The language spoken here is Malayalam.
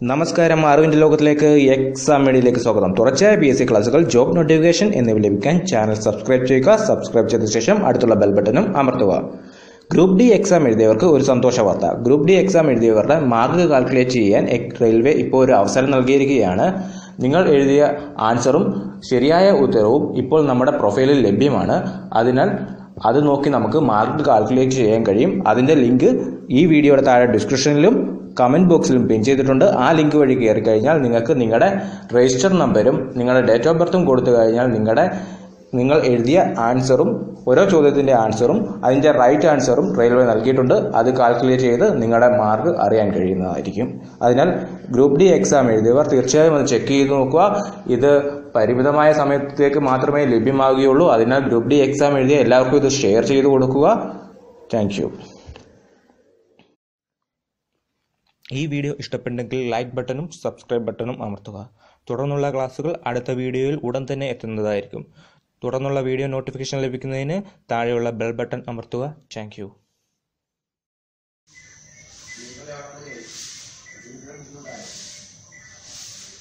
നമസ്കാരം അറിവിന്റെ ലോകത്തിലേക്ക് എക്സാം മീഡിയയിലേക്ക് സ്വാഗതം. തുടർച്ചയായ പി എസ് സി ക്ലാസുകൾ ജോബ് നോട്ടിഫിക്കേഷൻ എന്നിവ ലഭിക്കാൻ ചാനൽ സബ്സ്ക്രൈബ് ചെയ്യുക സബ്സ്ക്രൈബ് ചെയ്ത ശേഷം അടുത്തുള്ള ബെൽ ബട്ടണും അമർത്തുക. ഗ്രൂപ്പ് ഡി എക്സാം എഴുതിയവർക്ക് ഒരു സന്തോഷ വാർത്ത. ഗ്രൂപ്പ് ഡി എക്സാം എഴുതിയവരുടെ മാർക്ക് കാൽക്കുലേറ്റ് ചെയ്യാൻ റെയിൽവേ ഇപ്പോൾ ഒരു അവസരം നൽകിയിരിക്കുകയാണ്. നിങ്ങൾ എഴുതിയ ആൻസറും ശരിയായ ഉത്തരവും ഇപ്പോൾ നമ്മുടെ പ്രൊഫൈലിൽ ലഭ്യമാണ്. അതിനാൽ അത് നോക്കി നമുക്ക് മാർക്ക് കാൽക്കുലേറ്റ് ചെയ്യാൻ കഴിയും. അതിന്റെ ലിങ്ക് ഈ വീഡിയോയുടെ താഴെ ഡിസ്ക്രിപ്ഷനിലും കമന്റ് ബോക്സിലും പിൻ ചെയ്തിട്ടുണ്ട്. ആ ലിങ്ക് വഴി കയറി കഴിഞ്ഞാൽ നിങ്ങൾക്ക് നിങ്ങളുടെ രജിസ്റ്റർ നമ്പരും നിങ്ങളുടെ ഡേറ്റ് ഓഫ് ബർത്തും കൊടുത്തു കഴിഞ്ഞാൽ നിങ്ങളുടെ നിങ്ങൾ എഴുതിയ ആൻസറും ഓരോ ചോദ്യത്തിന്റെ ആൻസറും അതിന്റെ റൈറ്റ് ആൻസറും റെയിൽവേ നൽകിയിട്ടുണ്ട്. അത് കാൽക്കുലേറ്റ് ചെയ്ത് നിങ്ങളുടെ മാർക്ക് അറിയാൻ കഴിയുന്നതായിരിക്കും. അതിനാൽ ഗ്രൂപ്പ് ഡി എക്സാം എഴുതിയവർ തീർച്ചയായും അത് ചെക്ക് ചെയ്ത് നോക്കുക. ഇത് പരിമിതമായ സമയത്തേക്ക് മാത്രമേ ലഭ്യമാകുകയുള്ളൂ. അതിനാൽ ഗ്രൂപ്പ് ഡി എക്സാം എഴുതിയ എല്ലാവർക്കും ഇത് ഷെയർ ചെയ്ത് കൊടുക്കുക. താങ്ക് ഈ വീഡിയോ ഇഷ്ടപ്പെട്ടെങ്കിൽ ലൈക്ക് ബട്ടണും സബ്സ്ക്രൈബ് ബട്ടണും അമർത്തുക. തുടർന്നുള്ള ക്ലാസ്സുകൾ അടുത്ത വീഡിയോയിൽ ഉടൻ തന്നെ എത്തുന്നതായിരിക്കും. തുടർന്നുള്ള വീഡിയോ നോട്ടിഫിക്കേഷൻ ലഭിക്കുന്നതിന് താഴെയുള്ള ബെൽ ബട്ടൺ അമർത്തുക. താങ്ക്